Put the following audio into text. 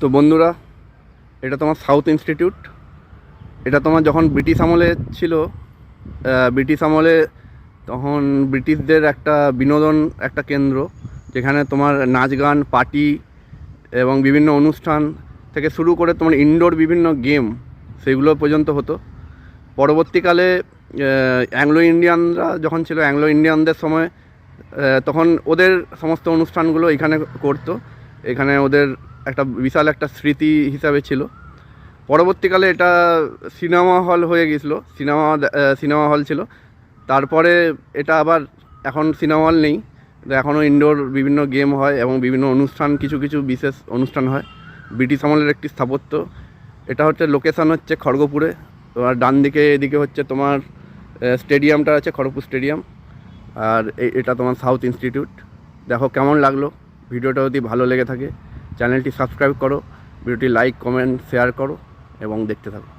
তো বন্ধুরা, এটা তোমার সাউথ ইনস্টিটিউট এটা তোমার যখন ব্রিটিশ আমলে ছিল ব্রিটিশ আমলে তখন ব্রিটিশদের একটা বিনোদন একটা কেন্দ্র, যেখানে তোমার নাচ গান, পার্টি এবং বিভিন্ন অনুষ্ঠান থেকে শুরু করে তোমার ইনডোর বিভিন্ন গেম সেগুলো পর্যন্ত হতো। পরবর্তীকালে অ্যাংলো ইন্ডিয়ানরা যখন ছিল অ্যাংলো ইন্ডিয়ানদের সময় তখন ওদের সমস্ত অনুষ্ঠানগুলো এখানে করতো। এখানে ওদের একটা বিশাল একটা স্মৃতি হিসাবে ছিল। পরবর্তীকালে এটা সিনেমা হল হয়ে গিয়েছিল, সিনেমা সিনেমা হল ছিল। তারপরে এটা আবার এখন সিনেমা হল নেই এখনও ইনডোর বিভিন্ন গেম হয় এবং বিভিন্ন অনুষ্ঠান, কিছু কিছু বিশেষ অনুষ্ঠান হয়। ব্রিটিশ আমলের একটি স্থাপত্য, এটা হচ্ছে লোকেশান হচ্ছে খড়গপুরে। তোমার ডান দিকে, এদিকে হচ্ছে তোমার স্টেডিয়ামটা আছে, খড়গপুর স্টেডিয়াম আর এটা তোমার সাউথ ইনস্টিটিউট দেখো কেমন লাগল, ভিডিওটা যদি ভালো লেগে থাকে চ্যানেলটি সাবস্ক্রাইব করো ভিডিওটি লাইক কমেন্ট শেয়ার করো এবং দেখতে থাকো।